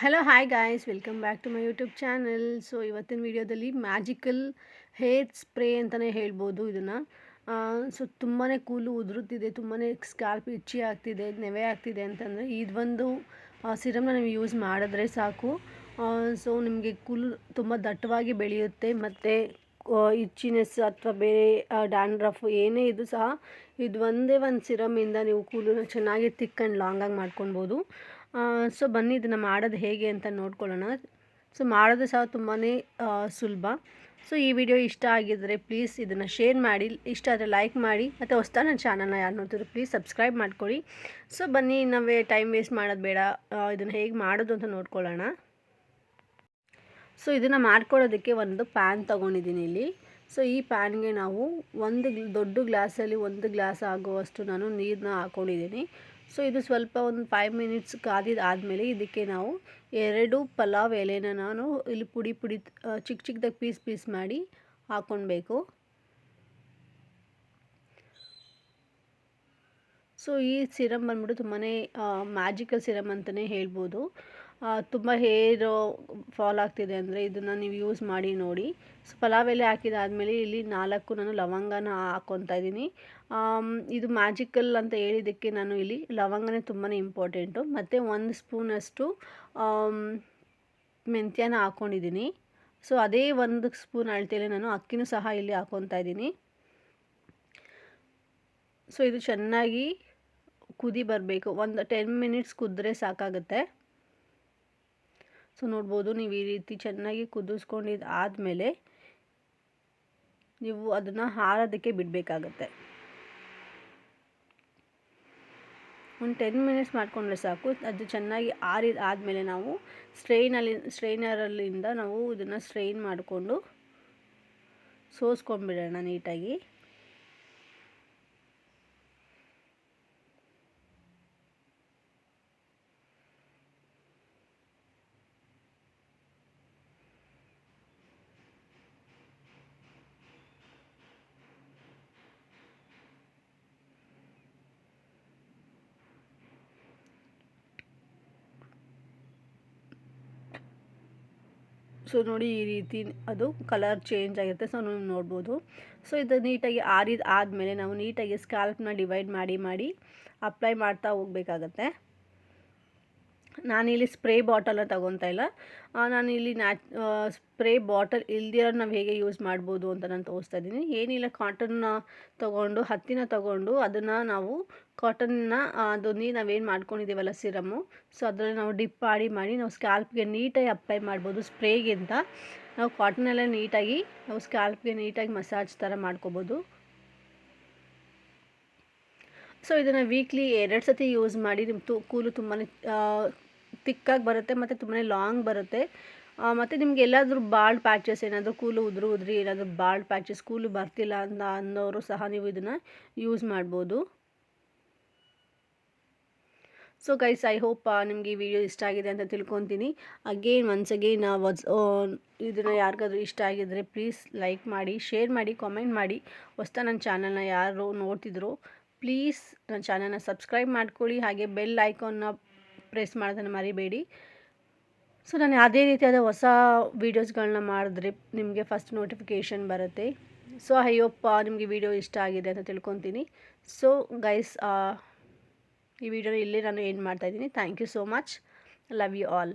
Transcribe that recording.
Hello hi guys welcome back to my YouTube channel so ಇವತ್ತಿನ ವಿಡಿಯೋದಲ್ಲಿ magical hair spray ಅಂತಲೇ ಹೇಳ್ಬೋದು ಇದನ್ನು. ಸೊ ತುಂಬಾ ಕೂಲು ಉದುರುತ್ತಿದೆ ತುಂಬಾ ಸ್ಕ್ಯಾಲ್ಪ್ ಇಚ್ಚಿ ಆಗ್ತಿದೆ, ನೆವೆ ಆಗ್ತಿದೆ ಅಂತಂದರೆ ಇದೊಂದು ಸಿರಮ್ನ ನೀವು ಯೂಸ್ ಮಾಡಿದ್ರೆ ಸಾಕು. ಸೊ ನಿಮಗೆ ಕೂಲು ತುಂಬ ದಟ್ಟವಾಗಿ ಬೆಳೆಯುತ್ತೆ. ಮತ್ತು ಇಚ್ಚಿನೆಸ್ ಅಥವಾ ಬೇರೆ ಡ್ಯಾಂಡ್ರಫ್ ಏನೇ ಇದು ಸಹ ಇದು ಒಂದೇ ಒಂದು ಸಿರಮಿಂದ ನೀವು ಕೂಲು ಚೆನ್ನಾಗಿ ತಿಕ್ ಆ್ಯಂಡ್ ಲಾಂಗಾಗಿ ಮಾಡ್ಕೊಳ್ಬೋದು. ಸೊ ಬನ್ನಿ ಇದನ್ನು ಮಾಡೋದು ಹೇಗೆ ಅಂತ ನೋಡ್ಕೊಳ್ಳೋಣ. ಸೊ ಮಾಡೋದು ಸಹ ತುಂಬಾ ಸುಲಭ. ಸೊ ಈ ವಿಡಿಯೋ ಇಷ್ಟ ಆಗಿದ್ದರೆ ಪ್ಲೀಸ್ ಇದನ್ನು ಶೇರ್ ಮಾಡಿ, ಇಷ್ಟ ಆದರೆ ಲೈಕ್ ಮಾಡಿ, ಮತ್ತು ಹೊಸ್ತಾ ನನ್ನ ಚಾನಲ್ನ ಯಾರು ನೋಡ್ತಿದ್ರು ಪ್ಲೀಸ್ ಸಬ್ಸ್ಕ್ರೈಬ್ ಮಾಡ್ಕೊಳ್ಳಿ. ಸೊ ಬನ್ನಿ, ನಾವೇ ಟೈಮ್ ವೇಸ್ಟ್ ಮಾಡೋದು ಬೇಡ. ಇದನ್ನು ಹೇಗೆ ಮಾಡೋದು ಅಂತ ನೋಡ್ಕೊಳ್ಳೋಣ. ಸೊ ಇದನ್ನು ಮಾಡ್ಕೊಳ್ಳೋದಕ್ಕೆ ಒಂದು ಪ್ಯಾನ್ ತೊಗೊಂಡಿದ್ದೀನಿ ಇಲ್ಲಿ. ಸೊ ಈ ಪ್ಯಾನ್ಗೆ ನಾವು ಒಂದು ದೊಡ್ಡ ಗ್ಲಾಸಲ್ಲಿ ಒಂದು ಗ್ಲಾಸ್ ಆಗುವಷ್ಟು ನಾನು ನೀರನ್ನ ಹಾಕ್ಕೊಂಡಿದ್ದೀನಿ ಸೊ ಇದು ಸ್ವಲ್ಪ ಒಂದು ಫೈವ್ ಮಿನಿಟ್ಸ್ ಕಾದಿದ ಆದಮೇಲೆ ಇದಕ್ಕೆ ನಾವು ಎರಡು ಪಲಾವ್ ಎಲೆನ ನಾನು ಇಲ್ಲಿ ಪುಡಿ ಪುಡಿ ಚಿಕ್ಕ ಚಿಕ್ಕದಾಗಿ ಪೀಸ್ ಪೀಸ್ ಮಾಡಿ ಹಾಕ್ಕೊಳ್ಬೇಕು ಸೊ ಈ ಸಿರಮ್ ಬಂದ್ಬಿಟ್ಟು ತುಂಬಾ ಮ್ಯಾಜಿಕಲ್ ಸಿರಮ್ ಅಂತಲೇ ಹೇಳ್ಬೋದು. ತುಂಬ ಹೇರ್ ಫಾಲ್ ಆಗ್ತಿದೆ ಅಂದರೆ ಇದನ್ನು ನೀವು ಯೂಸ್ ಮಾಡಿ ನೋಡಿ. ಸೊ ಪಲಾವ್ ಎಲೆ ಹಾಕಿದಾದ್ಮೇಲೆ ಇಲ್ಲಿ ನಾಲ್ಕು ನಾನು ಲವಂಗನ ಹಾಕ್ಕೊತಾ ಇದ್ದೀನಿ. ಇದು ಮ್ಯಾಜಿಕಲ್ ಅಂತ ಹೇಳಿದ್ದಕ್ಕೆ ನಾನು ಇಲ್ಲಿ ಲವಂಗನೇ ತುಂಬಾ ಇಂಪಾರ್ಟೆಂಟು ಮತ್ತು ಒಂದು ಸ್ಪೂನಷ್ಟು ಮೆಂತ್ಯನ ಹಾಕ್ಕೊಂಡಿದ್ದೀನಿ ಸೊ, ಅದೇ ಒಂದು ಸ್ಪೂನ್ ಅಳ್ತೇಲೆ ನಾನು ಅಕ್ಕಿನೂ ಸಹ ಇಲ್ಲಿ ಹಾಕ್ಕೊತಾ ಇದ್ದೀನಿ. ಸೊ, ಇದು ಚೆನ್ನಾಗಿ ಕುದಿ ಬರಬೇಕು. ಒಂದು ಟೆನ್ ಮಿನಿಟ್ಸ್ ಕುದ್ರೆ ಸಾಕಾಗುತ್ತೆ. ಸೊ ನೋಡ್ಬೋದು ನೀವು ಈ ರೀತಿ ಚೆನ್ನಾಗಿ ಕುದಿಸ್ಕೊಂಡಿದ್ದು ಆದಮೇಲೆ ನೀವು ಅದನ್ನು ಹಾರೋದಕ್ಕೆ ಬಿಡಬೇಕಾಗತ್ತೆ. ಒಂದು ಟೆನ್ ಮಿನಿಟ್ಸ್ ಮಾಡಿಕೊಂಡ್ರೆ ಸಾಕು. ಅದು ಚೆನ್ನಾಗಿ ಆರಿದ ಆದಮೇಲೆ ನಾವು ಸ್ಟ್ರೈನಲ್ಲಿ, ಸ್ಟ್ರೈನರಲ್ಲಿಂದ ನಾವು ಇದನ್ನು ಸ್ಟ್ರೈನ್ ಮಾಡಿಕೊಂಡು ಸೋಸ್ಕೊಂಡ್ಬಿಡೋಣ ನೀಟಾಗಿ. ಸೊ ನೋಡಿ ಈ ರೀತಿ ಅದು ಕಲರ್ ಚೇಂಜ್ ಆಗಿರುತ್ತೆ ಸೊ ನೀವು ನೋಡ್ಬೋದು. ಸೊ ಇದು ನೀಟಾಗಿ ಆರಿದ ಆದಮೇಲೆ ನಾವು ನೀಟಾಗಿ ಸ್ಕ್ಯಾಲ್ಪ್ನ ಡಿವೈಡ್ ಮಾಡಿ ಮಾಡಿ ಅಪ್ಲೈ ಮಾಡ್ತಾ ಹೋಗ್ಬೇಕಾಗತ್ತೆ. ನಾನಿಲ್ಲಿ ಸ್ಪ್ರೇ ಬಾಟಲ್ನ ತಗೊತಾ ಇಲ್ಲ. ನಾನಿಲ್ಲಿ ನ್ಯಾಚ್ ಸ್ಪ್ರೇ ಬಾಟಲ್ ಇಲ್ದಿರೋ ನಾವು ಹೇಗೆ ಯೂಸ್ ಮಾಡ್ಬೋದು ಅಂತ ನಾನು ತೋರಿಸ್ತಾ ಇದ್ದೀನಿ. ಏನಿಲ್ಲ, ಕಾಟನ್ನ ತೊಗೊಂಡು, ಹತ್ತಿನ ತೊಗೊಂಡು ಅದನ್ನು ನಾವು ಕಾಟನ್ನ ಅದು ನೀರು ನಾವೇನು ಮಾಡ್ಕೊಂಡಿದ್ದೀವಲ್ಲ ಸಿರಮ್ಮು ಸೊ, ಅದರಲ್ಲಿ ನಾವು ಡಿಪ್ ಮಾಡಿ ಮಾಡಿ ನಾವು ಸ್ಕ್ಯಾಲ್ಪ್ಗೆ ನೀಟಾಗಿ ಅಪ್ಲೈ ಮಾಡ್ಬೋದು ಸ್ಪ್ರೇಗಿಂತ. ನಾವು ಕಾಟನ್ನೆಲ್ಲ ನೀಟಾಗಿ ನಾವು ಸ್ಕ್ಯಾಲ್ಪ್ಗೆ ನೀಟಾಗಿ ಮಸಾಜ್ ಥರ ಮಾಡ್ಕೋಬೋದು. ಸೊ, ಇದನ್ನು ವೀಕ್ಲಿ ಎರಡು ಸತಿ ಯೂಸ್ ಮಾಡಿ ನಿಮ್ಮ ತು ಕೂಲು ತುಂಬಾ ತಿಕ್ಕಾಗಿ ಬರುತ್ತೆ, ಮತ್ತು ತುಂಬಾ ಲಾಂಗ್ ಬರುತ್ತೆ. ಮತ್ತು ನಿಮ್ಗೆ ಎಲ್ಲಾದರೂ ಬಾಲ್ಡ್ ಪ್ಯಾಚಸ್ ಏನಾದರೂ ಕೂಲು ಉದುರು ಉದ್ರಿ ಏನಾದರೂ ಬಾಲ್ಡ್ ಪ್ಯಾಚಸ್ ಕೂಲು ಬರ್ತಿಲ್ಲ ಅಂತ ಅನ್ನೋರು ಸಹ ನೀವು ಇದನ್ನು ಯೂಸ್ ಮಾಡ್ಬೋದು. ಸೊ ಗೈಸ್ ಐ ಹೋಪ್ ನಿಮಗೆ ಈ ವಿಡಿಯೋ ಇಷ್ಟ ಆಗಿದೆ ಅಂತ ತಿಳ್ಕೊತೀನಿ. ಅಗೇನ್ ಒನ್ಸ್ ಅಗೇನ್ ವಾಟ್ಸ್ ಇದನ್ನು ಯಾರಿಗಾದ್ರೂ ಇಷ್ಟ ಆಗಿದ್ದರೆ ಪ್ಲೀಸ್ ಲೈಕ್ ಮಾಡಿ ಶೇರ್ ಮಾಡಿ ಕಾಮೆಂಟ್ ಮಾಡಿ. ಹೊಸ್ತಾ ನನ್ನ ಚಾನಲ್ನ ಯಾರು ನೋಡ್ತಿದ್ರು ಪ್ಲೀಸ್ ನನ್ನ ಚಾನಲ್ನ ಸಬ್ಸ್ಕ್ರೈಬ್ ಮಾಡ್ಕೊಳ್ಳಿ. ಹಾಗೆ ಬೆಲ್ ಐಕಾನ್ನ ಪ್ರೆಸ್ ಮಾಡೋದನ್ನು ಮರಿಬೇಡಿ. ಸೊ ನಾನು ಅದೇ ರೀತಿಯಾದ ಹೊಸ ವೀಡಿಯೋಸ್ಗಳನ್ನ ಮಾಡಿದ್ರೆ ನಿಮಗೆ ಫಸ್ಟ್ ನೋಟಿಫಿಕೇಷನ್ ಬರುತ್ತೆ. ಸೊ ಅಯ್ಯಪ್ಪ, ನಿಮಗೆ ವಿಡಿಯೋ ಇಷ್ಟ ಆಗಿದೆ ಅಂತ ತಿಳ್ಕೊತೀನಿ. ಸೊ ಗೈಸ್ ಈ ವಿಡಿಯೋನ ಇಲ್ಲೇ ನಾನು ಏನು ಮಾಡ್ತಾಯಿದ್ದೀನಿ thank you so much love you all